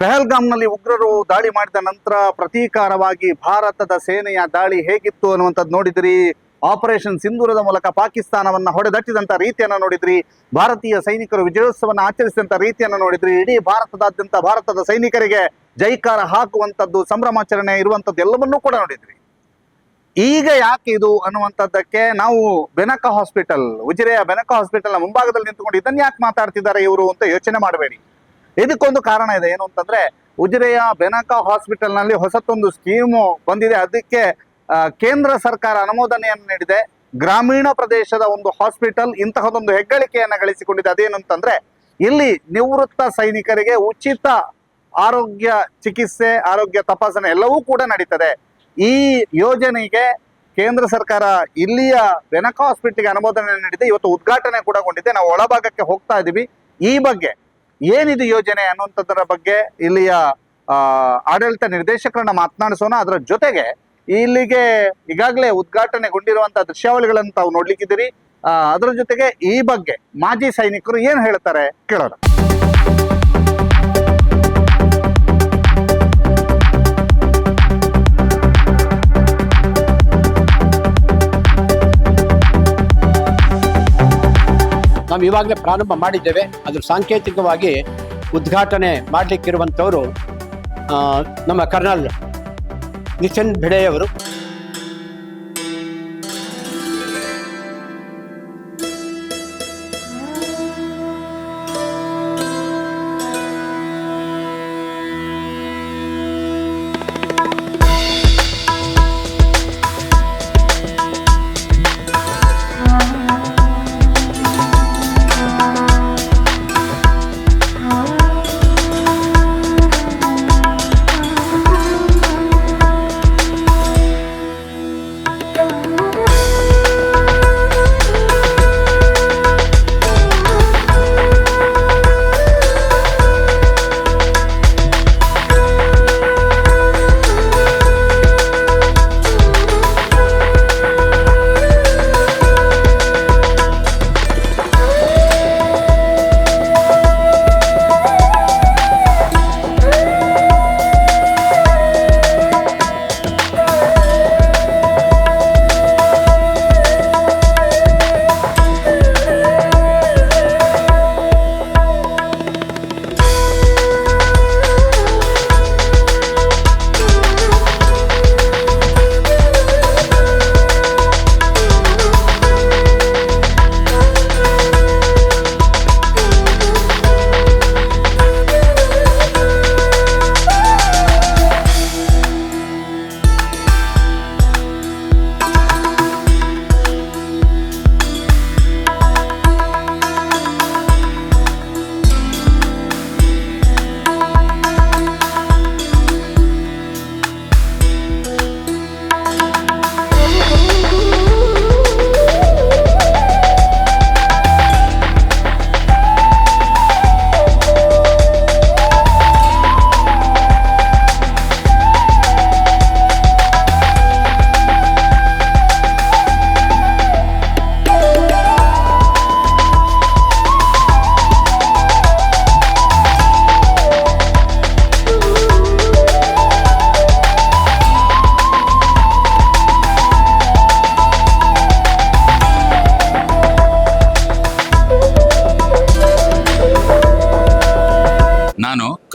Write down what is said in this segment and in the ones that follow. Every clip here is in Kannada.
ಪೆಹಲ್ಗಾಮ್ನಲ್ಲಿ ಉಗ್ರರು ದಾಳಿ ಮಾಡಿದ ನಂತರ ಪ್ರತೀಕಾರವಾಗಿ ಭಾರತದ ಸೇನೆಯ ದಾಳಿ ಹೇಗಿತ್ತು ಅನ್ನುವಂಥದ್ದು ನೋಡಿದ್ರಿ. ಆಪರೇಷನ್ ಸಿಂಧೂರದ ಮೂಲಕ ಪಾಕಿಸ್ತಾನವನ್ನ ಹೊಡೆದಟ್ಟಿದಂಥ ರೀತಿಯನ್ನ ನೋಡಿದ್ರಿ. ಭಾರತೀಯ ಸೈನಿಕರು ವಿಜಯೋತ್ಸವವನ್ನು ಆಚರಿಸಿದಂಥ ರೀತಿಯನ್ನ ನೋಡಿದ್ರಿ. ಇಡೀ ಭಾರತದಾದ್ಯಂತ ಭಾರತದ ಸೈನಿಕರಿಗೆ ಜೈಕಾರ ಹಾಕುವಂಥದ್ದು, ಸಂಭ್ರಮಾಚರಣೆ ಇರುವಂಥದ್ದು ಎಲ್ಲವನ್ನೂ ಕೂಡ ನೋಡಿದ್ರಿ. ಈಗ ಯಾಕೆ ಇದು ಅನ್ನುವಂಥದ್ದಕ್ಕೆ ನಾವು ಬೆನಕ ಹಾಸ್ಪಿಟಲ್ ಉಜಿರೆಯ ಬೆನಕ ಹಾಸ್ಪಿಟಲ್ನ ಮುಂಭಾಗದಲ್ಲಿ ನಿಂತುಕೊಂಡು ಇದನ್ನ ಯಾಕೆ ಮಾತಾಡ್ತಿದ್ದಾರೆ ಇವರು ಅಂತ ಯೋಚನೆ ಮಾಡಬೇಡಿ. ಇದಕ್ಕೊಂದು ಕಾರಣ ಇದೆ. ಏನು ಅಂತಂದ್ರೆ ಉಜಿರೆಯ ಬೆನಕ ಹಾಸ್ಪಿಟಲ್ನಲ್ಲಿ ಹೊಸತೊಂದು ಸ್ಕೀಮು ಬಂದಿದೆ. ಅದಕ್ಕೆ ಕೇಂದ್ರ ಸರ್ಕಾರ ಅನುಮೋದನೆಯನ್ನು ನೀಡಿದೆ. ಗ್ರಾಮೀಣ ಪ್ರದೇಶದ ಒಂದು ಹಾಸ್ಪಿಟಲ್ ಇಂತಹದೊಂದು ಹೆಗ್ಗಳಿಕೆಯನ್ನು ಗಳಿಸಿಕೊಂಡಿದೆ. ಅದೇನು ಅಂತಂದ್ರೆ ಇಲ್ಲಿ ನಿವೃತ್ತ ಸೈನಿಕರಿಗೆ ಉಚಿತ ಆರೋಗ್ಯ ಚಿಕಿತ್ಸೆ, ಆರೋಗ್ಯ ತಪಾಸಣೆ ಎಲ್ಲವೂ ಕೂಡ ನಡೀತದೆ. ಈ ಯೋಜನೆಗೆ ಕೇಂದ್ರ ಸರ್ಕಾರ ಇಲ್ಲಿಯ ಬೆನಕ ಹಾಸ್ಪಿಟಲ್ಗೆ ಅನುಮೋದನೆ ನೀಡಿದೆ. ಇವತ್ತು ಉದ್ಘಾಟನೆ ಕೂಡ ಕೊಂಡಿದೆ ನಾವು ಒಳಭಾಗಕ್ಕೆ ಹೋಗ್ತಾ ಇದ್ದೀವಿ ಈ ಬಗ್ಗೆ ಏನಿದು ಯೋಜನೆ ಅನ್ನುವಂಥದ್ರ ಬಗ್ಗೆ ಇಲ್ಲಿಯ ಆಡಳಿತ ನಿರ್ದೇಶಕರನ್ನ ಮಾತನಾಡಿಸೋಣ. ಅದರ ಜೊತೆಗೆ ಇಲ್ಲಿಗೆ ಈಗಾಗಲೇ ಉದ್ಘಾಟನೆಗೊಂಡಿರುವಂತಹ ದೃಶ್ಯಾವಳಿಗಳನ್ನು ತಾವು ನೋಡ್ಲಿಕ್ಕಿದ್ದೀರಿ. ಅದರ ಜೊತೆಗೆ ಈ ಬಗ್ಗೆ ಮಾಜಿ ಸೈನಿಕರು ಏನ್ ಹೇಳ್ತಾರೆ ಕೇಳೋಣ. ನಾವು ಇವಾಗಲೇ ಪ್ರಾರಂಭ ಮಾಡಿದ್ದೇವೆ. ಅದ್ರ ಸಾಂಕೇತಿಕವಾಗಿ ಉದ್ಘಾಟನೆ ಮಾಡಲಿಕ್ಕಿರುವಂಥವರು ನಮ್ಮ ಕರ್ನಲ್ ನಿತಿನ್ ಭಿಡೆಯವರು.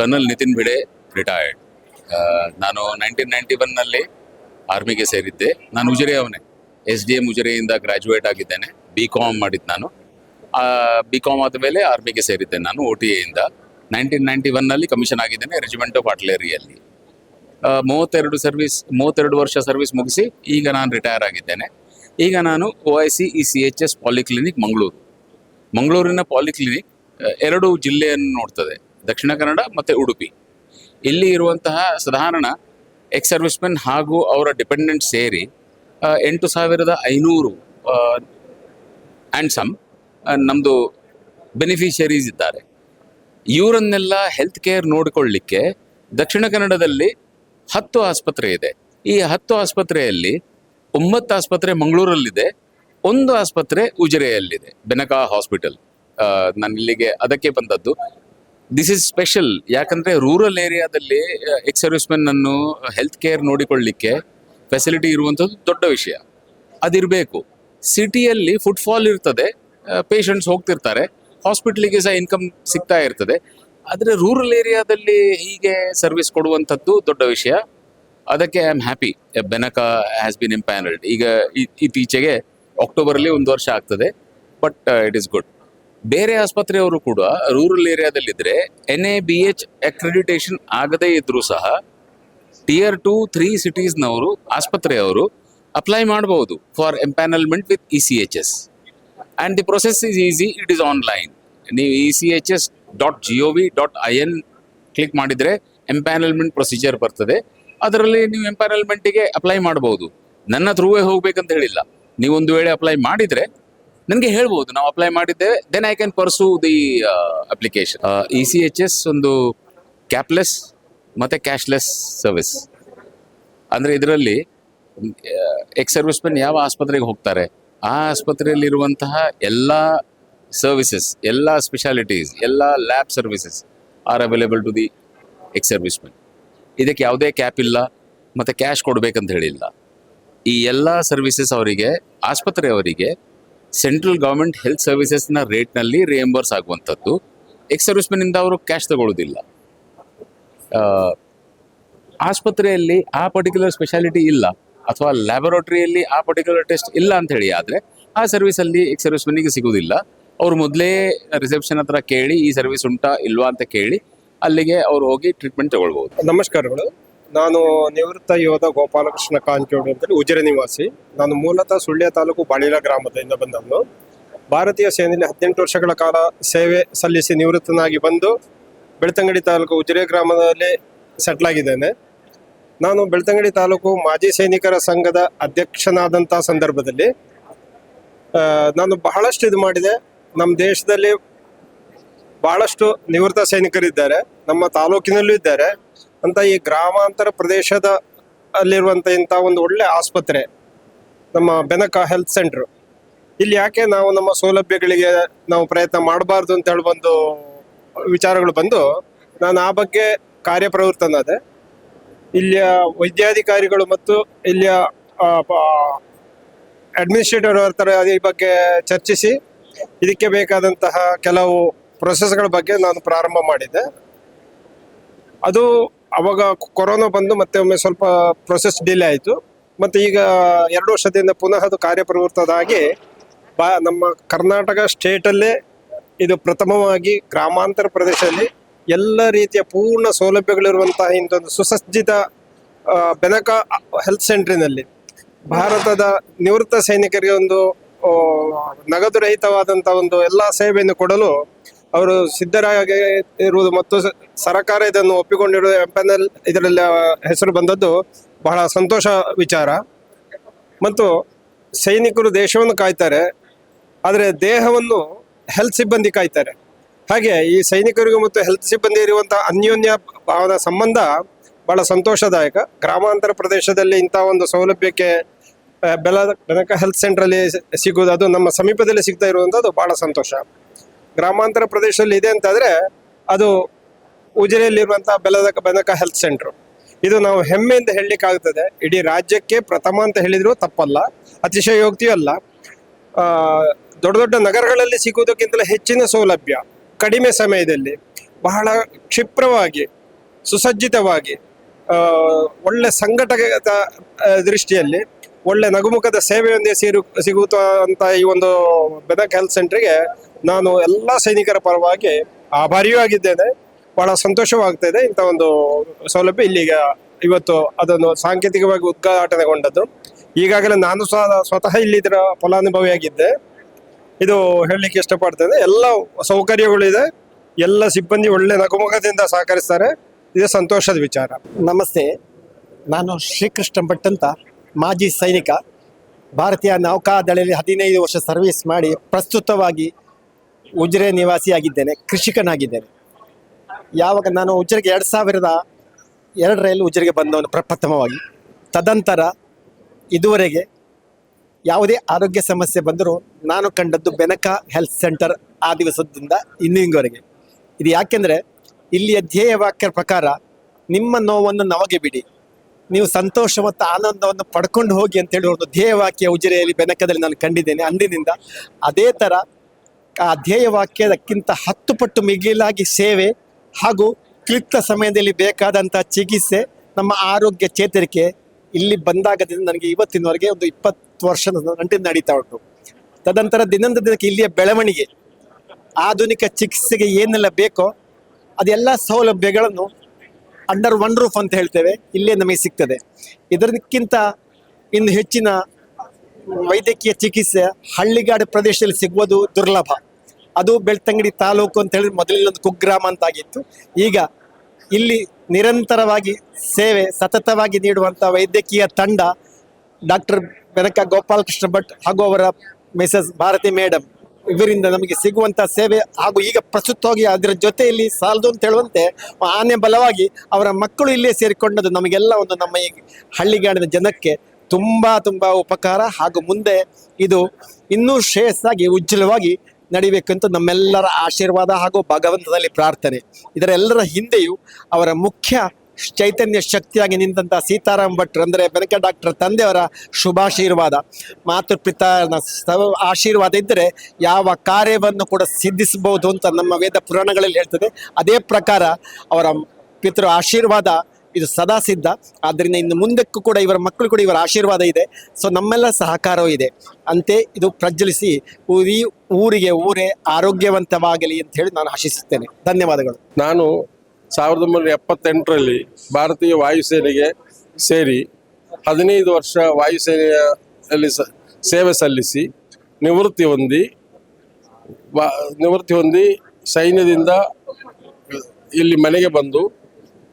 ಕರ್ನಲ್ ನಿತಿನ್ ಭಿಡೆ ರಿಟೈರ್ಡ್ ನಾನು ನೈನ್ಟೀನ್ ನೈಂಟಿ ಒನ್ನಲ್ಲಿ ಆರ್ಮಿಗೆ ಸೇರಿದ್ದೆ. ನಾನು ಉಜಿರೆಯವನೇ ಎಸ್ ಡಿ ಎಂ ಉಜಿರೆಯಿಂದ ಗ್ರಾಜುಯೇಟ್ ಆಗಿದ್ದೇನೆ. ಬಿ ಕಾಮ್ ಮಾಡಿದ್ದು ನಾನು. ಬಿ ಕಾಮ್ ಆದಮೇಲೆ ಆರ್ಮಿಗೆ ಸೇರಿದ್ದೆ ನಾನು ಒ ಟಿ ಎಯಿಂದ ನೈನ್ಟೀನ್ ನೈಂಟಿ ಒನ್ನಲ್ಲಿ ಕಮಿಷನ್ ಆಗಿದ್ದೇನೆ ರೆಜಿಮೆಂಟ್ ಆಫ್ ಆರ್ಟಿಲರಿಯಲ್ಲಿ ಮೂವತ್ತೆರಡು ಸರ್ವಿಸ್ ಮೂವತ್ತೆರಡು ವರ್ಷ ಸರ್ವಿಸ್ ಮುಗಿಸಿ ಈಗ ನಾನು ರಿಟೈರ್ ಆಗಿದ್ದೇನೆ. ಈಗ ನಾನು O I C E C H S polyclinic Mangaluru ಮಂಗಳೂರಿನ ಪಾಲಿಕ್ಲಿನಿಕ್ ಎರಡು ಜಿಲ್ಲೆಯನ್ನು ನೋಡ್ತದೆ. ದಕ್ಷಿಣ ಕನ್ನಡ ಮತ್ತು ಉಡುಪಿ. ಇಲ್ಲಿ ಇರುವಂತಹ ಸಾಧಾರಣ ಎಕ್ಸ್ ಸರ್ವಿಸ್ಮೆನ್ ಹಾಗೂ ಅವರ ಡಿಪೆಂಡೆಂಟ್ ಸೇರಿ ಎಂಟು ಸಾವಿರದ ಐನೂರು ಆ್ಯಂಡ್ ಸಮ್ ನಮ್ಮದು ಬೆನಿಫಿಷರೀಸ್ ಇದ್ದಾರೆ. ಇವರನ್ನೆಲ್ಲ ಹೆಲ್ತ್ ಕೇರ್ ನೋಡಿಕೊಳ್ಳಿಕ್ಕೆ ದಕ್ಷಿಣ ಕನ್ನಡದಲ್ಲಿ ಹತ್ತು ಆಸ್ಪತ್ರೆ ಇದೆ. ಈ ಹತ್ತು ಆಸ್ಪತ್ರೆಯಲ್ಲಿ ಒಂಬತ್ತು ಆಸ್ಪತ್ರೆ ಮಂಗಳೂರಲ್ಲಿದೆ, ಒಂದು ಆಸ್ಪತ್ರೆ ಉಜಿರೆಯಲ್ಲಿದೆ, ಬೆನಕಾ ಹಾಸ್ಪಿಟಲ್ ನಾನು ಇಲ್ಲಿಗೆ ಅದಕ್ಕೆ ಬಂದದ್ದು. ದಿಸ್ ಇಸ್ ಸ್ಪೆಷಲ್ ಯಾಕಂದ್ರೆ ರೂರಲ್ ಏರಿಯಾದಲ್ಲಿ ಎಕ್ಸ್ ಸರ್ವಿಸ್ಮೆನ್ ಅನ್ನು ಹೆಲ್ತ್ ಕೇರ್ ನೋಡಿಕೊಳ್ಳಿಕ್ಕೆ ಫೆಸಿಲಿಟಿ ಇರುವಂಥದ್ದು ದೊಡ್ಡ ವಿಷಯ. ಅದಿರಬೇಕು. ಸಿಟಿಯಲ್ಲಿ ಫುಟ್ಫಾಲ್ ಇರ್ತದೆ ಪೇಷಂಟ್ಸ್ ಹೋಗ್ತಿರ್ತಾರೆ. ಹಾಸ್ಪಿಟ್ಲಿಗೆ ಸಹ ಇನ್ಕಮ್ ಸಿಗ್ತಾ ಇರ್ತದೆ. ಆದರೆ ರೂರಲ್ ಏರಿಯಾದಲ್ಲಿ ಹೀಗೆ ಸರ್ವಿಸ್ ಕೊಡುವಂಥದ್ದು ದೊಡ್ಡ ವಿಷಯ. ಅದಕ್ಕೆ I am happy Benaka has been empanelled ಈಗ ಇತ್ತೀಚೆಗೆ ಅಕ್ಟೋಬರಲ್ಲಿ ಒಂದು ವರ್ಷ ಆಗ್ತದೆ. ಬಟ್ ಇಟ್ ಇಸ್ ಗುಡ್ ಬೇರೆ ಆಸ್ಪತ್ರೆಯವರು ಕೂಡ rural ಏರಿಯಾದಲ್ಲಿದ್ದರೆ N A B H accreditation ಆಗದೇ ಇದ್ದರೂ ಸಹ ಟಿಯರ್ ಟು ತ್ರೀ ಸಿಟೀಸ್ನವರು ಆಸ್ಪತ್ರೆಯವರು ಅಪ್ಲೈ ಮಾಡಬಹುದು for empanelment with E C H S and the process is easy it is online ನೀವು E C H S dot G O V dot I N click ಮಾಡಿದರೆ ಎಂಪ್ಯಾನಲ್ಮೆಂಟ್ ಪ್ರೊಸೀಜರ್ ಬರ್ತದೆ. ಅದರಲ್ಲಿ ನೀವು ಎಂಪ್ಯಾನಲ್ಮೆಂಟಿಗೆ ಅಪ್ಲೈ ಮಾಡಬಹುದು ನನ್ನ ಥ್ರೂವೇ ಹೋಗ್ಬೇಕಂತ ಹೇಳಿಲ್ಲ. ನೀವು ಒಂದು ವೇಳೆ ಅಪ್ಲೈ ಮಾಡಿದರೆ ನನಗೆ ಹೇಳ್ಬೋದು, ನಾವು ಅಪ್ಲೈ ಮಾಡಿದ್ದೇವೆ then I can pursue the application E C H S ಒಂದು ಕ್ಯಾಪ್ಲೆಸ್ ಮತ್ತು ಕ್ಯಾಶ್ಲೆಸ್ ಸರ್ವಿಸ್ ಅಂದರೆ ಇದರಲ್ಲಿ ಎಕ್ಸ್ ಸರ್ವಿಸ್ ಮೆನ್ ಯಾವ ಆಸ್ಪತ್ರೆಗೆ ಹೋಗ್ತಾರೆ? ಆ ಆಸ್ಪತ್ರೆಯಲ್ಲಿರುವಂತಹ ಎಲ್ಲ ಸರ್ವಿಸಸ್ ಎಲ್ಲ ಸ್ಪೆಷಾಲಿಟೀಸ್ ಎಲ್ಲ lab services are available to the ex service men ಇದಕ್ಕೆ ಯಾವುದೇ ಕ್ಯಾಪ್ ಇಲ್ಲ, ಮತ್ತು ಕ್ಯಾಶ್ ಕೊಡಬೇಕಂತ ಹೇಳಿಲ್ಲ. ಈ ಎಲ್ಲ ಸರ್ವಿಸಸ್ ಅವರಿಗೆ ಆಸ್ಪತ್ರೆಯವರಿಗೆ ಸೆಂಟ್ರಲ್ ಗೌರ್ಮೆಂಟ್ ಹೆಲ್ತ್ ಸರ್ವಿಸಸ್ನ ರೇಟ್ನಲ್ಲಿ ರಿಯಂಬರ್ಸ್ ಆಗುವಂಥದ್ದು. ಎಕ್ಸ್ ಸರ್ವಿಸ್ಮೆನ್ನಿಂದ ಅವರು ಕ್ಯಾಶ್ ತಗೊಳ್ಳೋದಿಲ್ಲ ಆಸ್ಪತ್ರೆಯಲ್ಲಿ ಆ ಪರ್ಟಿಕ್ಯುಲರ್ ಸ್ಪೆಷಾಲಿಟಿ ಇಲ್ಲ ಅಥವಾ ಲ್ಯಾಬೊರೇಟರಿಯಲ್ಲಿ ಆ ಪರ್ಟಿಕ್ಯುಲರ್ ಟೆಸ್ಟ್ ಇಲ್ಲ ಅಂತ ಹೇಳಿ ಆದರೆ ಆ ಸರ್ವಿಸಲ್ಲಿ ಎಕ್ಸ್ ಸರ್ವಿಸ್ಮೆನ್ನಿಗೆ ಸಿಗುವುದಿಲ್ಲ. ಅವ್ರು ಮೊದಲೇ ರಿಸೆಪ್ಷನ್ ಹತ್ರ ಕೇಳಿ ಈ ಸರ್ವಿಸ್ ಉಂಟಾ ಇಲ್ವಾ ಅಂತ ಕೇಳಿ ಅಲ್ಲಿಗೆ ಅವ್ರು ಹೋಗಿ ಟ್ರೀಟ್ಮೆಂಟ್ ತಗೊಳ್ಬಹುದು. ನಮಸ್ಕಾರಗಳು. ನಾನು ನಿವೃತ್ತ ಯೋಧ ಗೋಪಾಲಕೃಷ್ಣ ಕಾಂಚೋಡಿ ಅಂತೇಳಿ ಉಜಿರೆ ನಿವಾಸಿ. ನಾನು ಮೂಲತಃ ಸುಳ್ಯ ತಾಲೂಕು ಬಾಳಿಲ ಗ್ರಾಮದಿಂದ ಬಂದವನು. ಭಾರತೀಯ ಸೇನೆಯಲ್ಲಿ ಹದಿನೆಂಟು ವರ್ಷಗಳ ಕಾಲ ಸೇವೆ ಸಲ್ಲಿಸಿ ನಿವೃತ್ತನಾಗಿ ಬಂದು ಬೆಳ್ತಂಗಡಿ ತಾಲೂಕು ಉಜಿರೆ ಗ್ರಾಮದಲ್ಲಿ ಸೆಟ್ಲ್ ಆಗಿದ್ದೇನೆ. ನಾನು ಬೆಳ್ತಂಗಡಿ ತಾಲೂಕು ಮಾಜಿ ಸೈನಿಕರ ಸಂಘದ ಅಧ್ಯಕ್ಷನಾದಂಥ ಸಂದರ್ಭದಲ್ಲಿ ನಾನು ಬಹಳಷ್ಟು ಇದು ಮಾಡಿದೆ. ನಮ್ಮ ದೇಶದಲ್ಲಿ ಬಹಳಷ್ಟು ನಿವೃತ್ತ ಸೈನಿಕರಿದ್ದಾರೆ. ನಮ್ಮ ತಾಲೂಕಿನಲ್ಲೂ ಇದ್ದಾರೆ. ಅಂತ ಈ ಗ್ರಾಮಾಂತರ ಪ್ರದೇಶದ ಅಲ್ಲಿರುವಂಥ ಇಂಥ ಒಂದು ಒಳ್ಳೆ ಆಸ್ಪತ್ರೆ, ನಮ್ಮ ಬೆನಕ ಹೆಲ್ತ್ ಸೆಂಟ್ರು. ಇಲ್ಲಿ ಯಾಕೆ ನಾವು ನಮ್ಮ ಸೌಲಭ್ಯಗಳಿಗೆ ನಾವು ಪ್ರಯತ್ನ ಮಾಡಬಾರ್ದು ಅಂತ ಹೇಳಿ ಒಂದು ವಿಚಾರಗಳು ಬಂದು, ನಾನು ಆ ಬಗ್ಗೆ ಕಾರ್ಯಪ್ರವೃತ್ತನಾದೆ. ಇಲ್ಲಿಯ ವೈದ್ಯಾಧಿಕಾರಿಗಳು ಮತ್ತು ಇಲ್ಲಿಯ ಅಡ್ಮಿನಿಸ್ಟ್ರೇಟರ್ ಹತ್ರ ಈ ಬಗ್ಗೆ ಚರ್ಚಿಸಿ, ಇದಕ್ಕೆ ಬೇಕಾದಂತಹ ಕೆಲವು ಪ್ರೊಸೆಸ್ಗಳ ಬಗ್ಗೆ ನಾನು ಪ್ರಾರಂಭ ಮಾಡಿದ್ದೆ. ಅದು ಅವಾಗ ಕೊರೋನಾ ಬಂದು ಮತ್ತೆ ಒಮ್ಮೆ ಸ್ವಲ್ಪ ಪ್ರೊಸೆಸ್ ಡಿಲೇ ಆಯಿತು. ಮತ್ತು ಈಗ ಎರಡು ವರ್ಷದಿಂದ ಪುನಃ ಅದು ಕಾರ್ಯಪ್ರವೃತ್ತದಾಗಿ ಬಾ, ನಮ್ಮ ಕರ್ನಾಟಕ ಸ್ಟೇಟಲ್ಲೇ ಇದು ಪ್ರಥಮವಾಗಿ ಗ್ರಾಮಾಂತರ ಪ್ರದೇಶದಲ್ಲಿ ಎಲ್ಲ ರೀತಿಯ ಪೂರ್ಣ ಸೌಲಭ್ಯಗಳಿರುವಂತಹ ಇಂಥೊಂದು ಸುಸಜ್ಜಿತ ಬೆನಕ ಹೆಲ್ತ್ ಸೆಂಟ್ರಿನಲ್ಲಿ ಭಾರತದ ನಿವೃತ್ತ ಸೈನಿಕರಿಗೆ ಒಂದು ನಗದುರಹಿತವಾದಂಥ ನಗದು ರಹಿತವಾದಂಥ ಒಂದು ಎಲ್ಲ ಸೇವೆಯನ್ನು ಕೊಡಲು ಅವರು ಸಿದ್ಧರಾಗಿ ಇರುವುದು ಮತ್ತು ಸರಕಾರ ಇದನ್ನು ಒಪ್ಪಿಕೊಂಡಿರುವ ಎಂಪೆನಲ್ ಇದರಲ್ಲಿ ಹೆಸರು ಬಂದದ್ದು ಬಹಳ ಸಂತೋಷ ವಿಚಾರ. ಮತ್ತು ಸೈನಿಕರು ದೇಶವನ್ನು ಕಾಯ್ತಾರೆ, ಆದರೆ ದೇಹವನ್ನು ಹೆಲ್ತ್ ಸಿಬ್ಬಂದಿ ಕಾಯ್ತಾರೆ. ಹಾಗೆ ಈ ಸೈನಿಕರಿಗೂ ಮತ್ತು ಹೆಲ್ತ್ ಸಿಬ್ಬಂದಿ ಇರುವಂತಹ ಅನ್ಯೋನ್ಯ ಭಾವನ ಸಂಬಂಧ ಬಹಳ ಸಂತೋಷದಾಯಕ. ಗ್ರಾಮಾಂತರ ಪ್ರದೇಶದಲ್ಲಿ ಇಂಥ ಒಂದು ಸೌಲಭ್ಯಕ್ಕೆ ಬೆಲ, ಬೆನಕ ಹೆಲ್ತ್ ಸೆಂಟ್ರಲ್ಲಿ ಸಿಗುವುದು, ಅದು ನಮ್ಮ ಸಮೀಪದಲ್ಲಿ ಸಿಗ್ತಾ ಇರುವಂಥದ್ದು ಬಹಳ ಸಂತೋಷ. ಗ್ರಾಮಾಂತರ ಪ್ರದೇಶದಲ್ಲಿ ಇದೆ ಅಂತಾದರೆ ಅದು ಉಜಿರೆಯಲ್ಲಿರುವಂಥ ಬೆಲದ ಬೆನಕ ಹೆಲ್ತ್ ಸೆಂಟ್ರು ಇದು ನಾವು ಹೆಮ್ಮೆಯಿಂದ ಹೇಳಲಿಕ್ಕಾಗ್ತದೆ, ಇಡೀ ರಾಜ್ಯಕ್ಕೆ ಪ್ರಥಮ ಅಂತ ಹೇಳಿದ್ರು ತಪ್ಪಲ್ಲ, ಅತಿಶಯೋಕ್ತಿಯೂ ಅಲ್ಲ. ದೊಡ್ಡ ದೊಡ್ಡ ನಗರಗಳಲ್ಲಿ ಸಿಗುವುದಕ್ಕಿಂತಲೂ ಹೆಚ್ಚಿನ ಸೌಲಭ್ಯ, ಕಡಿಮೆ ಸಮಯದಲ್ಲಿ, ಬಹಳ ಕ್ಷಿಪ್ರವಾಗಿ, ಸುಸಜ್ಜಿತವಾಗಿ ಒಳ್ಳೆ ಸಂಘಟಕ ದೃಷ್ಟಿಯಲ್ಲಿ ಒಳ್ಳೆ ನಗುಮುಖದ ಸೇವೆಯೊಂದೇ ಸೇರು ಸಿಗುವಂತ ಈ ಒಂದು ಬೆದಕ್ ಹೆಲ್ತ್ ಸೆಂಟ್ರಿಗೆ ನಾನು ಎಲ್ಲ ಸೈನಿಕರ ಪರವಾಗಿ ಆಭಾರಿಯೂ ಆಗಿದ್ದೇನೆ. ಬಹಳ ಸಂತೋಷವಾಗ್ತಾ ಇದೆ. ಇಂಥ ಒಂದು ಸೌಲಭ್ಯ ಇಲ್ಲಿಗ ಇವತ್ತು ಅದನ್ನು ಸಾಂಕೇತಿಕವಾಗಿ ಉದ್ಘಾಟನೆಗೊಂಡದ್ದು. ಈಗಾಗಲೇ ನಾನು ಸಹ ಸ್ವತಃ ಇಲ್ಲಿ ಇದರ ಫಲಾನುಭವಿಯಾಗಿದ್ದೆ. ಇದು ಹೇಳಲಿಕ್ಕೆ ಇಷ್ಟಪಡ್ತೇನೆ. ಎಲ್ಲ ಸೌಕರ್ಯಗಳಿದೆ. ಎಲ್ಲ ಸಿಬ್ಬಂದಿ ಒಳ್ಳೆ ನಗುಮುಖದಿಂದ ಸಹಕರಿಸ್ತಾರೆ. ಇದು ಸಂತೋಷದ ವಿಚಾರ. ನಮಸ್ತೆ. ನಾನು ಶ್ರೀಕೃಷ್ಣ ಭಟ್ ಅಂತ. ಮಾಜಿ ಸೈನಿಕ, ಭಾರತೀಯ ನೌಕಾದಳದಲ್ಲಿ ಹದಿನೈದು ವರ್ಷ ಸರ್ವಿಸ್ ಮಾಡಿ ಪ್ರಸ್ತುತವಾಗಿ ಉಜ್ರೆ ನಿವಾಸಿಯಾಗಿದ್ದೇನೆ, ಕೃಷಿಕನಾಗಿದ್ದೇನೆ. ಯಾವಾಗ ನಾನು ಉಜಿರೆಗೆ ಎರಡು ಸಾವಿರದ ಎರಡರಲ್ಲಿ ಉಜಿರೆಗೆ ಬಂದವನು ಪ್ರಪ್ರಥಮವಾಗಿ ತದನಂತರ ಇದುವರೆಗೆ ಯಾವುದೇ ಆರೋಗ್ಯ ಸಮಸ್ಯೆ ಬಂದರೂ ನಾನು ಕಂಡದ್ದು ಬೆನಕ ಹೆಲ್ತ್ ಸೆಂಟರ್ ಆ ದಿವಸದಿಂದ ಇನ್ನಿಂಗ್ವರೆಗೆ ಇದು ಯಾಕೆಂದರೆ, ಇಲ್ಲಿಯ ಧ್ಯೇಯ ವಾಕ್ಯ ಪ್ರಕಾರ ನಿಮ್ಮ ನೋವನ್ನು ನಮಗೆ ಬಿಡಿ. ನೀವು ಸಂತೋಷ ಮತ್ತು ಆನಂದವನ್ನು ಪಡ್ಕೊಂಡು ಹೋಗಿ ಅಂತ ಹೇಳಿ ಒಂದು ಧ್ಯೇಯವಾಕ್ಯ ಉಜಿರೆಯಲ್ಲಿ ಬೆನಕದಲ್ಲಿ ನಾನು ಕಂಡಿದ್ದೇನೆ ಅಂದಿನಿಂದ. ಅದೇ ಥರ ಆ ಧ್ಯೇಯವಾಕ್ಯದಕ್ಕಿಂತ ಹತ್ತು ಪಟ್ಟು ಮಿಗಿಲಾಗಿ ಸೇವೆ ಹಾಗೂ ಕ್ಲಿಪ್ತ ಸಮಯದಲ್ಲಿ ಬೇಕಾದಂಥ ಚಿಕಿತ್ಸೆ, ನಮ್ಮ ಆರೋಗ್ಯ ಚೇತರಿಕೆ ಇಲ್ಲಿ ಬಂದಾಗದಿಂದ ನನಗೆ ಇವತ್ತಿನವರೆಗೆ ಒಂದು ಇಪ್ಪತ್ತು ವರ್ಷ ನಂಟಿನ ನಡೀತಾ ಉಂಟು. ತದನಂತರ ದಿನದ ದಿನಕ್ಕೆ ಇಲ್ಲಿಯ ಬೆಳವಣಿಗೆ, ಆಧುನಿಕ ಚಿಕಿತ್ಸೆಗೆ ಏನೆಲ್ಲ ಬೇಕೋ ಅದೆಲ್ಲ ಸೌಲಭ್ಯಗಳನ್ನು ಅಂಡರ್ ಒನ್ ರೂಫ್ ಅಂತ ಹೇಳ್ತೇವೆ, ಇಲ್ಲೇ ನಮಗೆ ಸಿಗ್ತದೆ. ಇದಕ್ಕಿಂತ ಇನ್ನು ಹೆಚ್ಚಿನ ವೈದ್ಯಕೀಯ ಚಿಕಿತ್ಸೆ ಹಳ್ಳಿಗಾಡು ಪ್ರದೇಶದಲ್ಲಿ ಸಿಗುವುದು ದುರ್ಲಭ. ಅದು ಬೆಳ್ತಂಗಡಿ ತಾಲೂಕು ಅಂತ ಹೇಳಿದ್ರೆ ಮೊದಲಿನ ಒಂದು ಕುಗ್ರಾಮ ಅಂತಾಗಿತ್ತು. ಈಗ ಇಲ್ಲಿ ನಿರಂತರವಾಗಿ ಸೇವೆ ಸತತವಾಗಿ ನೀಡುವಂಥ ವೈದ್ಯಕೀಯ ತಂಡ ಡಾಕ್ಟರ್ ಬೆನಕ ಗೋಪಾಲಕೃಷ್ಣ ಭಟ್ ಹಾಗೂ ಅವರ ಮಿಸಸ್ ಭಾರತಿ ಮೇಡಮ್ ಇವರಿಂದ ನಮಗೆ ಸಿಗುವಂತ ಸೇವೆ ಹಾಗೂ ಈಗ ಪ್ರಸ್ತುತವಾಗಿ ಅದರ ಜೊತೆಯಲ್ಲಿ ಸಾಲದು ಅಂತ ಹೇಳುವಂತೆ ಆನೆ ಬಲವಾಗಿ ಅವರ ಮಕ್ಕಳು ಇಲ್ಲೇ ಸೇರಿಕೊಂಡದ್ದು ನಮಗೆಲ್ಲ ಒಂದು ನಮ್ಮ ಈ ಹಳ್ಳಿಗಾಡಿನ ಜನಕ್ಕೆ ತುಂಬಾ ತುಂಬಾ ಉಪಕಾರ ಹಾಗೂ ಮುಂದೆ ಇದು ಇನ್ನೂ ಶ್ರೇಯಸ್ಸಾಗಿ, ಉಜ್ವಲವಾಗಿ ನಡಿಬೇಕಂತ ನಮ್ಮೆಲ್ಲರ ಆಶೀರ್ವಾದ ಹಾಗೂ ಭಗವಂತನಲ್ಲಿ ಪ್ರಾರ್ಥನೆ. ಇದರೆಲ್ಲರ ಹಿಂದೆಯೂ ಅವರ ಮುಖ್ಯ ಚೈತನ್ಯ ಶಕ್ತಿಯಾಗಿ ನಿಂತಹ ಸೀತಾರಾಮ್ ಭಟ್ರು ಅಂದರೆ ಬೆನಕ ಡಾಕ್ಟರ್ ತಂದೆಯವರ ಶುಭಾಶೀರ್ವಾದ. ಮಾತೃಪಿತಾನ ಆಶೀರ್ವಾದ ಇದ್ದರೆ ಯಾವ ಕಾರ್ಯವನ್ನು ಕೂಡ ಸಿದ್ಧಿಸಬಹುದು ಅಂತ ನಮ್ಮ ವೇದ ಪುರಾಣಗಳಲ್ಲಿ ಹೇಳ್ತದೆ. ಅದೇ ಪ್ರಕಾರ ಅವರ ಪಿತೃ ಆಶೀರ್ವಾದ ಇದು ಸದಾ ಸಿದ್ಧ. ಆದ್ದರಿಂದ ಇನ್ನು ಮುಂದಕ್ಕೂ ಕೂಡ ಇವರ ಮಕ್ಕಳು ಕೂಡ ಇವರ ಆಶೀರ್ವಾದ ಇದೆ. ಸೊ ನಮ್ಮೆಲ್ಲ ಸಹಕಾರವೂ ಇದೆ. ಅಂತೆ ಇದು ಪ್ರಜ್ವಲಿಸಿ ಈ ಊರಿಗೆ ಊರೇ ಆರೋಗ್ಯವಂತವಾಗಲಿ ಅಂತ ಹೇಳಿ ನಾನು ಆಶಿಸುತ್ತೇನೆ. ಧನ್ಯವಾದಗಳು. ನಾನು ಸಾವಿರದ ಒಂಬೈನೂರ ಎಪ್ಪತ್ತೆಂಟರಲ್ಲಿ ಭಾರತೀಯ ವಾಯುಸೇನೆಗೆ ಸೇರಿ ಹದಿನೈದು ವರ್ಷ ವಾಯುಸೇನೆಯಲ್ಲಿ ಸೇವೆ ಸಲ್ಲಿಸಿ ನಿವೃತ್ತಿ ಹೊಂದಿ, ವಾ, ನಿವೃತ್ತಿ ಹೊಂದಿ ಸೈನ್ಯದಿಂದ ಇಲ್ಲಿ ಮನೆಗೆ ಬಂದು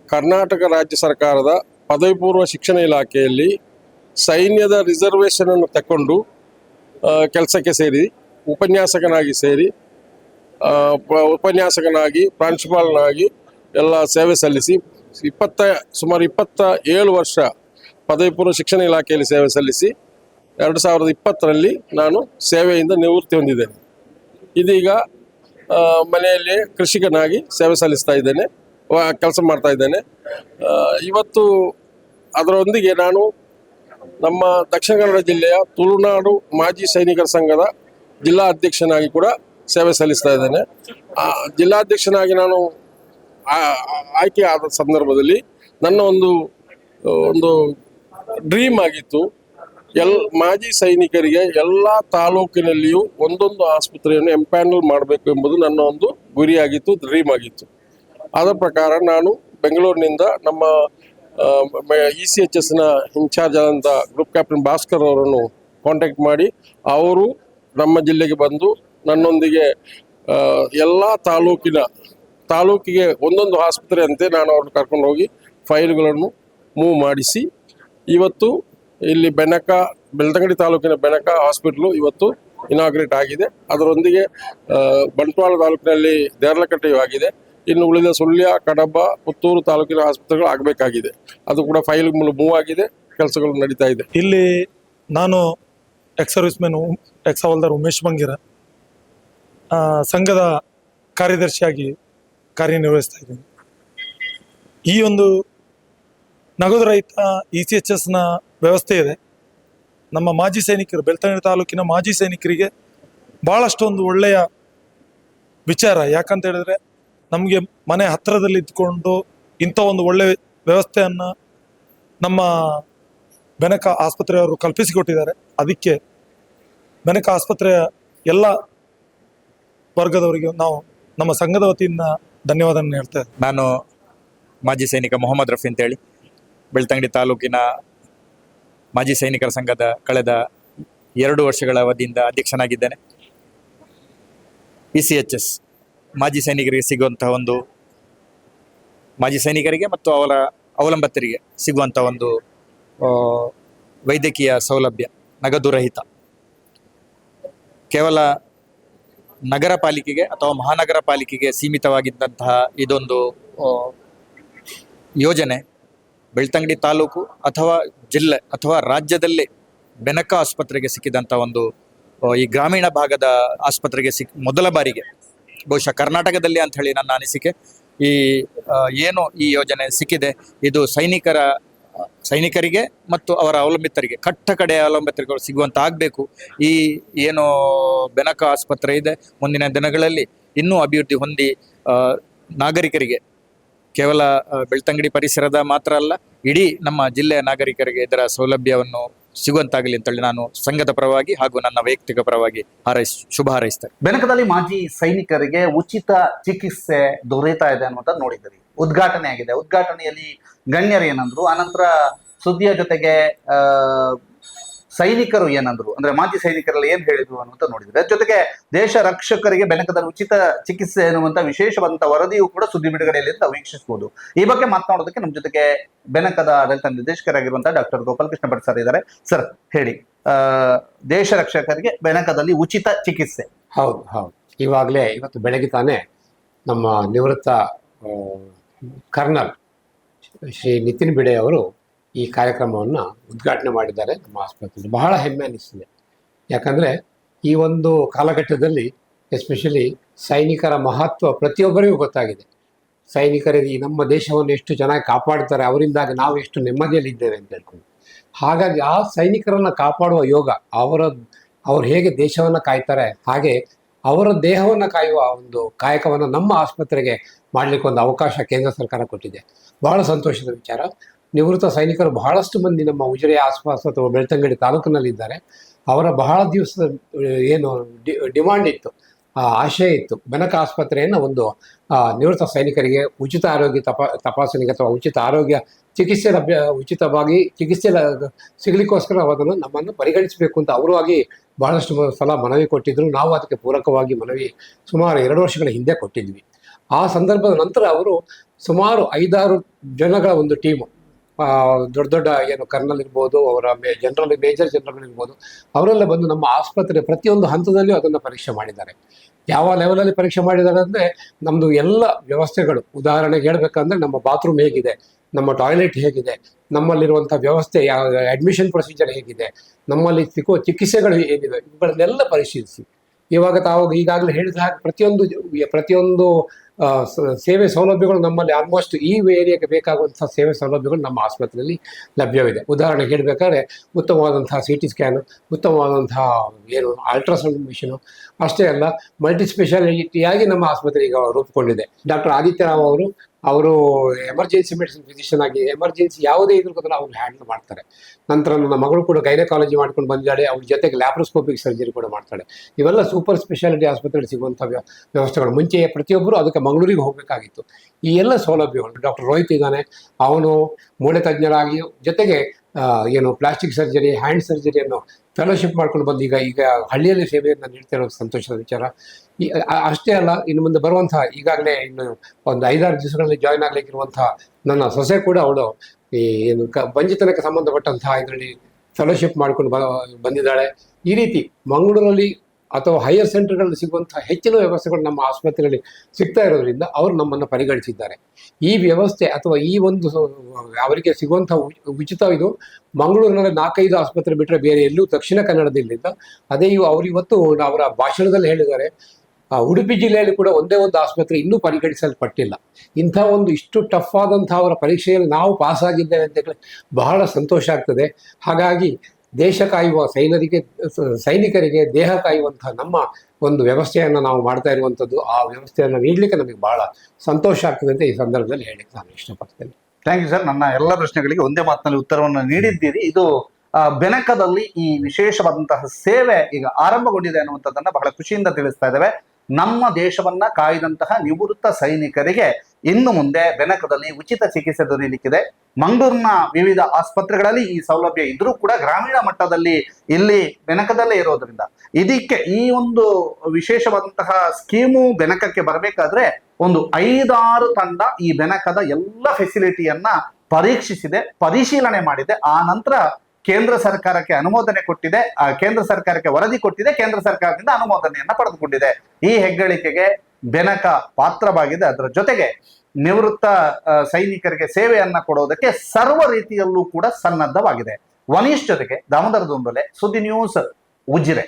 ಕರ್ನಾಟಕ ರಾಜ್ಯ ಸರ್ಕಾರದ ಪದವಿ ಪೂರ್ವ ಶಿಕ್ಷಣ ಇಲಾಖೆಯಲ್ಲಿ ಸೈನ್ಯದ ರಿಸರ್ವೇಷನನ್ನು ತಕ್ಕೊಂಡು ಕೆಲಸಕ್ಕೆ ಸೇರಿ, ಉಪನ್ಯಾಸಕನಾಗಿ ಸೇರಿ ಉಪನ್ಯಾಸಕನಾಗಿ, ಪ್ರಾಂಶುಪಾಲನಾಗಿ ಎಲ್ಲ ಸೇವೆ ಸಲ್ಲಿಸಿ ಇಪ್ಪತ್ತ, ಸುಮಾರು ಇಪ್ಪತ್ತ ಏಳು ವರ್ಷ ಪದವಿ ಪೂರ್ವ ಶಿಕ್ಷಣ ಇಲಾಖೆಯಲ್ಲಿ ಸೇವೆ ಸಲ್ಲಿಸಿ ಎರಡು ಸಾವಿರದ ಇಪ್ಪತ್ತರಲ್ಲಿ ನಾನು ಸೇವೆಯಿಂದ ನಿವೃತ್ತಿ ಹೊಂದಿದ್ದೇನೆ. ಇದೀಗ ಮನೆಯಲ್ಲಿ ಕೃಷಿಕನಾಗಿ ಸೇವೆ ಸಲ್ಲಿಸ್ತಾ ಇದ್ದೇನೆ ಕೆಲಸ ಮಾಡ್ತಾ ಇದ್ದೇನೆ. ಇವತ್ತು ಅದರೊಂದಿಗೆ ನಾನು ನಮ್ಮ ದಕ್ಷಿಣ ಕನ್ನಡ ಜಿಲ್ಲೆಯ ತುಳುನಾಡು ಮಾಜಿ ಸೈನಿಕರ ಸಂಘದ ಜಿಲ್ಲಾ ಅಧ್ಯಕ್ಷನಾಗಿ ಕೂಡ ಸೇವೆ ಸಲ್ಲಿಸ್ತಾ ಇದ್ದೇನೆ. ಜಿಲ್ಲಾಧ್ಯಕ್ಷನಾಗಿ ನಾನು ಆಯ್ಕೆ ಆದ ಸಂದರ್ಭದಲ್ಲಿ ನನ್ನ ಒಂದು ಒಂದು ಡ್ರೀಮ್ ಆಗಿತ್ತು. ಎಲ್, ಮಾಜಿ ಸೈನಿಕರಿಗೆ ಎಲ್ಲ ತಾಲೂಕಿನಲ್ಲಿಯೂ ಒಂದೊಂದು ಆಸ್ಪತ್ರೆಯನ್ನು ಎಂಪ್ಯಾನಲ್ ಮಾಡಬೇಕು ಎಂಬುದು ನನ್ನ ಒಂದು ಗುರಿಯಾಗಿತ್ತು ಡ್ರೀಮ್ ಆಗಿತ್ತು. ಅದರ ಪ್ರಕಾರ ನಾನು ಬೆಂಗಳೂರಿನಿಂದ ನಮ್ಮ ಇ ಸಿ ಎಚ್ ಎಸ್ನ ಇನ್ಚಾರ್ಜ್ ಆದಂಥ ಗ್ರೂಪ್ ಕ್ಯಾಪ್ಟನ್ ಭಾಸ್ಕರ್ ಅವರನ್ನು ಕಾಂಟ್ಯಾಕ್ಟ್ ಮಾಡಿ, ಅವರು ನಮ್ಮ ಜಿಲ್ಲೆಗೆ ಬಂದು ನನ್ನೊಂದಿಗೆ ಎಲ್ಲ ತಾಲೂಕಿನ ತಾಲೂಕಿಗೆ ಒಂದೊಂದು ಆಸ್ಪತ್ರೆ ಅಂತೆ ನಾನು ಅವ್ರನ್ನ ಕರ್ಕೊಂಡು ಹೋಗಿ ಫೈಲ್ಗಳನ್ನು ಮೂವ್ ಮಾಡಿಸಿ. ಇವತ್ತು ಇಲ್ಲಿ ಬೆನಕ, ಬೆಳ್ತಂಗಡಿ ತಾಲೂಕಿನ ಬೆನಕ ಹಾಸ್ಪಿಟ್ಲು ಇವತ್ತು ಇನಾಗ್ರೇಟ್ ಆಗಿದೆ. ಅದರೊಂದಿಗೆ ಬಂಟ್ವಾಳ ತಾಲೂಕಿನಲ್ಲಿ ದೇರ್ಲಕಟ್ಟೆಯು ಆಗಿದೆ. ಇನ್ನು ಉಳಿದ ಸುಳ್ಯ, ಕಡಬ, ಪುತ್ತೂರು ತಾಲೂಕಿನ ಆಸ್ಪತ್ರೆಗಳು ಆಗಬೇಕಾಗಿದೆ. ಅದು ಕೂಡ ಫೈಲ್ ಮೂವ್ ಆಗಿದೆ, ಕೆಲಸಗಳು ನಡೀತಾ ಇದೆ. ಇಲ್ಲಿ ನಾನು ex service man ex havildar Umesh Bangera ಸಂಘದ ಕಾರ್ಯದರ್ಶಿಯಾಗಿ ಕಾರ್ಯನಿರ್ವಹಿಸ್ತಾ ಇದ್ದೀನಿ. ಈ ಒಂದು ನಗದು ರಹಿತ ಇ ಸಿ ಎಚ್ ಎಸ್ನ ವ್ಯವಸ್ಥೆ ಇದೆ. ನಮ್ಮ ಮಾಜಿ ಸೈನಿಕರು ಬೆಳ್ತಂಗಡಿ ತಾಲೂಕಿನ ಮಾಜಿ ಸೈನಿಕರಿಗೆ ಭಾಳಷ್ಟು ಒಂದು ಒಳ್ಳೆಯ ವಿಚಾರ. ಯಾಕಂತ ಹೇಳಿದ್ರೆ ನಮಗೆ ಮನೆ ಹತ್ತಿರದಲ್ಲಿ ಇದ್ಕೊಂಡು ಇಂಥ ಒಂದು ಒಳ್ಳೆ ವ್ಯವಸ್ಥೆಯನ್ನು ನಮ್ಮ ಬೆನಕ ಆಸ್ಪತ್ರೆಯವರು ಕಲ್ಪಿಸಿಕೊಟ್ಟಿದ್ದಾರೆ. ಅದಕ್ಕೆ ಬೆನಕ ಆಸ್ಪತ್ರೆಯ ಎಲ್ಲ ವರ್ಗದವರಿಗೆ ನಾವು ನಮ್ಮ ಸಂಘದ ವತಿಯಿಂದ ಧನ್ಯವಾದ ನಾನು ಮಾಜಿ ಸೈನಿಕ ಮೊಹಮ್ಮದ್ ರಫಿ ಅಂತೇಳಿ, ಬೆಳ್ತಂಗಡಿ ತಾಲೂಕಿನ ಮಾಜಿ ಸೈನಿಕರ ಸಂಘದ ಕಳೆದ ಎರಡು ವರ್ಷಗಳ ಅವಧಿಯಿಂದ ಅಧ್ಯಕ್ಷನಾಗಿದ್ದೇನೆ. ಇ ಸಿ ಎಚ್ ಎಸ್ ಮಾಜಿ ಸೈನಿಕರಿಗೆ ಸಿಗುವಂತಹ ಒಂದು ಮಾಜಿ ಸೈನಿಕರಿಗೆ ಮತ್ತು ಅವರ ಅವಲಂಬಿತರಿಗೆ ಸಿಗುವಂಥ ಒಂದು ವೈದ್ಯಕೀಯ ಸೌಲಭ್ಯ ನಗದು ರಹಿತ. ಕೇವಲ ನಗರ ಪಾಲಿಕೆಗೆ ಅಥವಾ ಮಹಾನಗರ ಪಾಲಿಕೆಗೆ ಸೀಮಿತವಾಗಿದ್ದಂತಹ ಇದೊಂದು ಯೋಜನೆ. ಬೆಳ್ತಂಗಡಿ ತಾಲೂಕು ಅಥವಾ ಜಿಲ್ಲೆ ಅಥವಾ ರಾಜ್ಯದಲ್ಲಿ ಬೆನಕ ಆಸ್ಪತ್ರೆಗೆ ಸಿಕ್ಕಿದಂಥ ಒಂದು ಈ ಗ್ರಾಮೀಣ ಭಾಗದ ಆಸ್ಪತ್ರೆಗೆ ಸಿಕ್, ಮೊದಲ ಬಾರಿಗೆ. ಬಹುಶಃ ಕರ್ನಾಟಕದಲ್ಲಿ ಅಂತ ಹೇಳಿ ನನ್ನ ಅನಿಸಿಕೆ. ಈ ಏನು ಈ ಯೋಜನೆ ಸಿಕ್ಕಿದೆ, ಇದು ಸೈನಿಕರ ಸೈನಿಕರಿಗೆ ಮತ್ತು ಅವರ ಅವಲಂಬಿತರಿಗೆ, ಕಟ್ಟ ಕಡೆ ಅವಲಂಬಿತರುಗಳು ಸಿಗುವಂತ ಆಗಬೇಕು ಈ ಏನು ಬೆನಕ ಆಸ್ಪತ್ರೆ ಇದೆ, ಮುಂದಿನ ದಿನಗಳಲ್ಲಿ ಇನ್ನೂ ಅಭಿವೃದ್ಧಿ ಹೊಂದಿ ನಾಗರಿಕರಿಗೆ, ಕೇವಲ ಬೆಳ್ತಂಗಡಿ ಪರಿಸರದ ಮಾತ್ರ ಅಲ್ಲ, ಇಡೀ ನಮ್ಮ ಜಿಲ್ಲೆಯ ನಾಗರಿಕರಿಗೆ ಇದರ ಸೌಲಭ್ಯವನ್ನು ಸಿಗುವಂತಾಗಲಿ ಅಂತೇಳಿ ನಾನು ಸಂಘದ ಪರವಾಗಿ ಹಾಗೂ ನನ್ನ ವೈಯಕ್ತಿಕ ಪರವಾಗಿ ಹಾರೈಸ್, ಶುಭ ಹಾರೈಸ್ತೇನೆ. ಬೆನಕದಲ್ಲಿ ಮಾಜಿ ಸೈನಿಕರಿಗೆ ಉಚಿತ ಚಿಕಿತ್ಸೆ ದೊರೆಯುತ್ತಾ ಇದೆ ಅನ್ನುವಂಥದ್ದು ನೋಡಿದ್ದೀರಿ. ಉದ್ಘಾಟನೆ ಆಗಿದೆ. ಉದ್ಘಾಟನೆಯಲ್ಲಿ ಗಣ್ಯರು ಏನಂದ್ರು, ಆನಂತರ ಸುದ್ದಿಯ ಜೊತೆಗೆ ಸೈನಿಕರು ಏನಂದ್ರು, ಅಂದ್ರೆ ಮಾಜಿ ಸೈನಿಕರಲ್ಲಿ ಏನ್ ಹೇಳಿದ್ರು ಅನ್ನುವಂತ ನೋಡಿದ್ರೆ ಜೊತೆಗೆ ದೇಶ ರಕ್ಷಕರಿಗೆ ಬೆನಕದಲ್ಲಿ ಉಚಿತ ಚಿಕಿತ್ಸೆ ಎನ್ನುವಂತ ವಿಶೇಷವಾದಂತ ವರದಿಯು ಕೂಡ ಸುದ್ದಿ ಬಿಡುಗಡೆಯಲ್ಲಿ ಅಂತ ವೀಕ್ಷಿಸಬಹುದು ಈ ಬಗ್ಗೆ ಮಾತನಾಡೋದಕ್ಕೆ ನಮ್ಮ ಜೊತೆಗೆ ಬೆನಕದ ಆಡಳಿತ ನಿರ್ದೇಶಕರಾಗಿರುವಂತಹ ಡಾಕ್ಟರ್ ಗೋಪಾಲಕೃಷ್ಣ ಭಟ್ ಸರ್ ಇದ್ದಾರೆ. ಸರ್ ಹೇಳಿ. ದೇಶ ರಕ್ಷಕರಿಗೆ ಬೆನಕದಲ್ಲಿ ಉಚಿತ ಚಿಕಿತ್ಸೆ. ಹೌದು ಹೌದು. ಇವಾಗಲೇ ಇವತ್ತು ಬೆಳಗ್ಗೆ ತಾನೇ ನಮ್ಮ ನಿವೃತ್ತ ಕರ್ನಲ್ ಶ್ರೀ ನಿತಿನ್ ಬಿಡೆ ಅವರು ಈ ಕಾರ್ಯಕ್ರಮವನ್ನು ಉದ್ಘಾಟನೆ ಮಾಡಿದ್ದಾರೆ. ನಮ್ಮ ಆಸ್ಪತ್ರೆಯಲ್ಲಿ ಬಹಳ ಹೆಮ್ಮೆ ಅನಿಸ್ತಿದೆ. ಯಾಕಂದರೆ ಈ ಒಂದು ಕಾಲಘಟ್ಟದಲ್ಲಿ ಎಸ್ಪೆಷಲಿ ಸೈನಿಕರ ಮಹತ್ವ ಪ್ರತಿಯೊಬ್ಬರಿಗೂ ಗೊತ್ತಾಗಿದೆ. ಸೈನಿಕರಿಗೆ ನಮ್ಮ ದೇಶವನ್ನು ಎಷ್ಟು ಚೆನ್ನಾಗಿ ಕಾಪಾಡ್ತಾರೆ, ಅವರಿಂದಾಗಿ ನಾವು ಎಷ್ಟು ನೆಮ್ಮದಿಯಲ್ಲಿದ್ದೇವೆ ಅಂತ ಹೇಳ್ಕೊಂಡು. ಹಾಗಾಗಿ ಆ ಸೈನಿಕರನ್ನು ಕಾಪಾಡುವ ಯೋಗ, ಅವರ, ಅವ್ರು ಹೇಗೆ ದೇಶವನ್ನು ಕಾಯ್ತಾರೆ, ಹಾಗೆ ಅವರ ದೇಹವನ್ನು ಕಾಯುವ ಒಂದು ಕಾಯಕವನ್ನು ನಮ್ಮ ಆಸ್ಪತ್ರೆಗೆ ಮಾಡಲಿಕ್ಕೆ ಒಂದು ಅವಕಾಶ ಕೇಂದ್ರ ಸರ್ಕಾರ ಕೊಟ್ಟಿದೆ. ಬಹಳ ಸಂತೋಷದ ವಿಚಾರ. ನಿವೃತ್ತ ಸೈನಿಕರು ಬಹಳಷ್ಟು ಮಂದಿ ನಮ್ಮ ಉಜಿರೆಯ ಆಸ್ಪಾಸ್ ಅಥವಾ ಬೆಳ್ತಂಗಡಿ ತಾಲೂಕಿನಲ್ಲಿದ್ದಾರೆ. ಅವರ ಬಹಳ ದಿವಸದ, ಏನು ಡಿಮಾಂಡ್ ಇತ್ತು. ಆಶಯ ಇತ್ತು. ಬೆನಕ ಆಸ್ಪತ್ರೆಯನ್ನು ಒಂದು ನಿವೃತ್ತ ಸೈನಿಕರಿಗೆ ಉಚಿತ ಆರೋಗ್ಯ ತಪಾ, ತಪಾಸಣೆಗೆ ಅಥವಾ ಉಚಿತ ಆರೋಗ್ಯ ಚಿಕಿತ್ಸೆ ಲಭ್ಯ, ಉಚಿತವಾಗಿ ಚಿಕಿತ್ಸೆ ಸಿಗಲಿಕ್ಕೋಸ್ಕರ ಅದನ್ನು ನಮ್ಮನ್ನು ಪರಿಗಣಿಸಬೇಕು ಅಂತ ಅವರು ಆಗಿ ಬಹಳಷ್ಟು ಮ- ಸಲ ಮನವಿ ಕೊಟ್ಟಿದ್ರು. ನಾವು ಅದಕ್ಕೆ ಪೂರಕವಾಗಿ ಮನವಿ ಸುಮಾರು ಎರಡು ವರ್ಷಗಳ ಹಿಂದೆ ಕೊಟ್ಟಿದ್ವಿ. ಆ ಸಂದರ್ಭದ ನಂತರ ಅವರು ಸುಮಾರು ಐದಾರು ಜನಗಳ ಒಂದು ಟೀಮು ದೊಡ್ಡ ದೊಡ್ಡ ಏನು ಕರ್ನಲ್ ಇರ್ಬೋದು, ಅವರ ಮೇ, ಜನರಲ್, ಮೇಜರ್ ಜನರಲ್ ಇರ್ಬೋದು, ಅವರೆಲ್ಲ ಬಂದು ನಮ್ಮ ಆಸ್ಪತ್ರೆ ಪ್ರತಿಯೊಂದು ಹಂತದಲ್ಲಿಯೂ ಅದನ್ನು ಪರೀಕ್ಷೆ ಮಾಡಿದ್ದಾರೆ. ಯಾವ ಲೆವೆಲಲ್ಲಿ ಪರೀಕ್ಷೆ ಮಾಡಿದ್ದಾರೆ ಅಂದರೆ ನಮ್ಮದು ಎಲ್ಲ ವ್ಯವಸ್ಥೆಗಳು, ಉದಾಹರಣೆಗೆ ಹೇಳಬೇಕಂದ್ರೆ ನಮ್ಮ ಬಾತ್ರೂಮ್ ಹೇಗಿದೆ, ನಮ್ಮ ಟಾಯ್ಲೆಟ್ ಹೇಗಿದೆ ನಮ್ಮಲ್ಲಿರುವಂಥ ವ್ಯವಸ್ಥೆ ಯಾವ ಅಡ್ಮಿಷನ್ ಪ್ರೊಸೀಜರ್ ಹೇಗಿದೆ, ನಮ್ಮಲ್ಲಿ ಸಿಕ್ಕೋ ಚಿಕಿತ್ಸೆಗಳು ಏನಿದೆ ಇವುಗಳನ್ನೆಲ್ಲ ಪರಿಶೀಲಿಸಿ. ಇವಾಗ ತಾವು ಈಗಾಗಲೇ ಹೇಳಿದ ಹಾಗೆ ಪ್ರತಿಯೊಂದು ಪ್ರತಿಯೊಂದು ಸೇವೆ ಸೌಲಭ್ಯಗಳು ನಮ್ಮಲ್ಲಿ ಆಲ್ಮೋಸ್ಟ್ ಈ ಏರಿಯಾಗೆ ಬೇಕಾಗುವಂಥ ಸೇವೆ ಸೌಲಭ್ಯಗಳು ನಮ್ಮ ಆಸ್ಪತ್ರೆಯಲ್ಲಿ ಲಭ್ಯವಿದೆ. ಉದಾಹರಣೆಗೆ ಹೇಳಬೇಕಾದ್ರೆ ಉತ್ತಮವಾದಂಥ ಸಿ ಟಿ ಸ್ಕ್ಯಾನ್ ಉತ್ತಮವಾದಂಥ ಏನು ಅಲ್ಟ್ರಾಸೌಂಡ್ ಮಿಷನು ಅಷ್ಟೇ ಅಲ್ಲ ಮಲ್ಟಿ ಸ್ಪೆಷಾಲಿಟಿಯಾಗಿ ನಮ್ಮ ಆಸ್ಪತ್ರೆ ಈಗ ರೂಪುಗೊಂಡಿದೆ. ಡಾಕ್ಟರ್ ಆದಿತ್ಯರಾವ್ ಅವರು ಅವರು ಎಮರ್ಜೆನ್ಸಿ ಮೆಡಿಸಿನ್ ಫಿಸಿಷಿಯನ್ ಆಗಿ ಎಮರ್ಜೆನ್ಸಿ ಯಾವುದೇ ಇದ್ರೂ ಕೂಡ ಅವ್ರು ಹ್ಯಾಂಡಲ್ ಮಾಡ್ತಾರೆ. ನಂತರ ನನ್ನ ಮಗಳು ಕೂಡ ಗೈನಕಾಲಜಿ ಮಾಡ್ಕೊಂಡು ಬಂದಿದ್ದಾಳೆ ಅವ್ರ ಜೊತೆಗೆ ಲ್ಯಾಪ್ರೋಸ್ಕೋಪಿಕ್ ಸರ್ಜರಿ ಕೂಡ ಮಾಡ್ತಾಳೆ. ಇವೆಲ್ಲ ಸೂಪರ್ ಸ್ಪೆಷಾಲಿಟಿ ಆಸ್ಪತ್ರೆಗಳು ಸಿಗುವಂಥ ವ್ಯ- ವ್ಯವಸ್ಥೆಗಳು. ಮುಂಚೆ ಪ್ರತಿಯೊಬ್ಬರು ಅದಕ್ಕೆ ಮಂಗಳೂರಿಗೆ ಹೋಗಬೇಕಾಗಿತ್ತು. ಈ ಎಲ್ಲ ಸೌಲಭ್ಯಗಳು, ಡಾಕ್ಟರ್ ರೋಹಿತ್ ಇದ್ದಾನೆ, ಅವನು ಮೂಳೆ ತಜ್ಞರಾಗಿ, ಜೊತೆಗೆ ಏನು ಪ್ಲಾಸ್ಟಿಕ್ ಸರ್ಜರಿ ಹ್ಯಾಂಡ್ ಸರ್ಜರಿಯನ್ನು ಫೆಲೋಶಿಪ್ ಮಾಡ್ಕೊಂಡು ಬಂದು ಈಗ ಈಗ ಹಳ್ಳಿಯಲ್ಲಿ ಸೇವೆಯನ್ನು ನೀಡ್ತಿರೋ ಸಂತೋಷದ ವಿಚಾರ. ಅಷ್ಟೇ ಅಲ್ಲ, ಇನ್ನು ಮುಂದೆ ಬರುವಂತಹ ಈಗಾಗಲೇ ಇನ್ನು ಒಂದು ಐದಾರು ದಿವಸಗಳಲ್ಲಿ ಜಾಯ್ನ್ ಆಗ್ಲಿಕ್ಕಿರುವಂತಹ ನನ್ನ ಸೊಸೆ ಕೂಡ ಅವಳು, ಈ, ಏನು ಕ ಬಂಜಿತನಕ್ಕೆ ಸಂಬಂಧಪಟ್ಟಂತಹ ಇದರಲ್ಲಿ ಫೆಲೋಶಿಪ್ ಮಾಡ್ಕೊಂಡು ಬಂದಿದ್ದಾಳೆ. ಈ ರೀತಿ ಮಂಗಳೂರಲ್ಲಿ ಅಥವಾ ಹೈಯರ್ ಸೆಂಟರ್ಗಳಲ್ಲಿ ಸಿಗುವಂತಹ ಹೆಚ್ಚಿನ ವ್ಯವಸ್ಥೆಗಳು ನಮ್ಮ ಆಸ್ಪತ್ರೆಯಲ್ಲಿ ಸಿಗ್ತಾ ಇರೋದ್ರಿಂದ ಅವರು ನಮ್ಮನ್ನು ಪರಿಗಣಿಸಿದ್ದಾರೆ. ಈ ವ್ಯವಸ್ಥೆ ಅಥವಾ ಈ ಒಂದು ಅವರಿಗೆ ಸಿಗುವಂತಹ ಉ- ಉಚಿತ ಇದು ಮಂಗಳೂರಿನಲ್ಲಿ ನಾಲ್ಕೈದು ಆಸ್ಪತ್ರೆ ಬಿಟ್ಟರೆ ಬೇರೆ ಎಲ್ಲೂ ದಕ್ಷಿಣ ಕನ್ನಡದಲ್ಲಿಲ್ಲ. ಅದೇ ಇವು ಅವರು ಇವತ್ತು ಅವರ ಭಾಷಣದಲ್ಲಿ ಹೇಳಿದ್ದಾರೆ. ಉಡುಪಿ ಜಿಲ್ಲೆಯಲ್ಲಿ ಕೂಡ ಒಂದೇ ಒಂದು ಆಸ್ಪತ್ರೆ ಇನ್ನೂ ಪರಿಗಣಿಸಲ್ಪಟ್ಟಿಲ್ಲ. ಇಂಥ ಒಂದು ಇಷ್ಟು ಟಫ್ ಆದಂಥ ಅವರ ಪರೀಕ್ಷೆಯಲ್ಲಿ ನಾವು ಪಾಸ್ ಆಗಿದ್ದೇವೆ ಅಂತ ಹೇಳಿ ಬಹಳ ಸಂತೋಷ ಆಗ್ತದೆ. ಹಾಗಾಗಿ ದೇಶ ಕಾಯುವ ಸೈನಿಕರಿಗೆ ಸೈನಿಕರಿಗೆ ದೇಹ ಕಾಯುವಂತಹ ನಮ್ಮ ಒಂದು ವ್ಯವಸ್ಥೆಯನ್ನು ನಾವು ಮಾಡ್ತಾ ಇರುವಂಥದ್ದು, ಆ ವ್ಯವಸ್ಥೆಯನ್ನು ನೀಡಲಿಕ್ಕೆ ನಮಗೆ ಬಹಳ ಸಂತೋಷ ಆಗ್ತದೆ ಅಂತ ಈ ಸಂದರ್ಭದಲ್ಲಿ ಹೇಳಿಕ್ಕೆ ನಾನು ಇಷ್ಟಪಡ್ತೇನೆ. ಥ್ಯಾಂಕ್ ಯು ಸರ್ ನನ್ನ ಎಲ್ಲ ಪ್ರಶ್ನೆಗಳಿಗೆ ಒಂದೇ ಮಾತಿನಲ್ಲಿ ಉತ್ತರವನ್ನು ನೀಡಿದ್ದೀರಿ. ಇದು ಬೆನಕದಲ್ಲಿ ಈ ವಿಶೇಷವಾದಂತಹ ಸೇವೆ ಈಗ ಆರಂಭಗೊಂಡಿದೆ ಅನ್ನುವಂಥದ್ದನ್ನ ಬಹಳ ಖುಷಿಯಿಂದ ತಿಳಿಸ್ತಾ ಇದ್ದೇವೆ. ನಮ್ಮ ದೇಶವನ್ನ ಕಾಯ್ದಂತಹ ನಿವೃತ್ತ ಸೈನಿಕರಿಗೆ ಇನ್ನು ಮುಂದೆ ಬೆನಕದಲ್ಲಿ ಉಚಿತ ಚಿಕಿತ್ಸೆ ದೊರೆಯಲಿಕ್ಕಿದೆ. ಮಂಗಳೂರಿನ ವಿವಿಧ ಆಸ್ಪತ್ರೆಗಳಲ್ಲಿ ಈ ಸೌಲಭ್ಯ ಇದ್ರೂ ಕೂಡ ಗ್ರಾಮೀಣ ಮಟ್ಟದಲ್ಲಿ ಇಲ್ಲಿ ಬೆನಕದಲ್ಲೇ ಇರೋದ್ರಿಂದ. ಇದಕ್ಕೆ ಈ ಒಂದು ವಿಶೇಷವಾದಂತಹ ಸ್ಕೀಮು ಬೆನಕಕ್ಕೆ ಬರಬೇಕಾದ್ರೆ ಒಂದು ಐದಾರು ತಂಡ ಈ ಬೆನಕದ ಎಲ್ಲ ಫೆಸಿಲಿಟಿಯನ್ನ ಪರೀಕ್ಷಿಸಿದೆ, ಪರಿಶೀಲನೆ ಮಾಡಿದೆ. ಆ ನಂತರ ಕೇಂದ್ರ ಸರ್ಕಾರಕ್ಕೆ ಅನುಮೋದನೆ ಕೊಟ್ಟಿದೆ. ಆ ಕೇಂದ್ರ ಸರ್ಕಾರಕ್ಕೆ ವರದಿ ಕೊಟ್ಟಿದೆ. ಕೇಂದ್ರ ಸರ್ಕಾರದಿಂದ ಅನುಮೋದನೆಯನ್ನ ಪಡೆದುಕೊಂಡಿದೆ. ಈ ಹೆಗ್ಗಳಿಕೆಗೆ ಬೆನಕ ಪಾತ್ರವಾಗಿದೆ. ಅದರ ಜೊತೆಗೆ ನಿವೃತ್ತ ಸೈನಿಕರಿಗೆ ಸೇವೆಯನ್ನ ಕೊಡೋದಕ್ಕೆ ಸರ್ವ ರೀತಿಯಲ್ಲೂ ಕೂಡ ಸನ್ನದ್ಧವಾಗಿದೆ. ವನೀಶ್ ಜೊತೆಗೆ ದಾಮೋದರ ದುಂಬಲೆ ಸುದ್ದಿ ನ್ಯೂಸ್ ಉಜಿರೆ.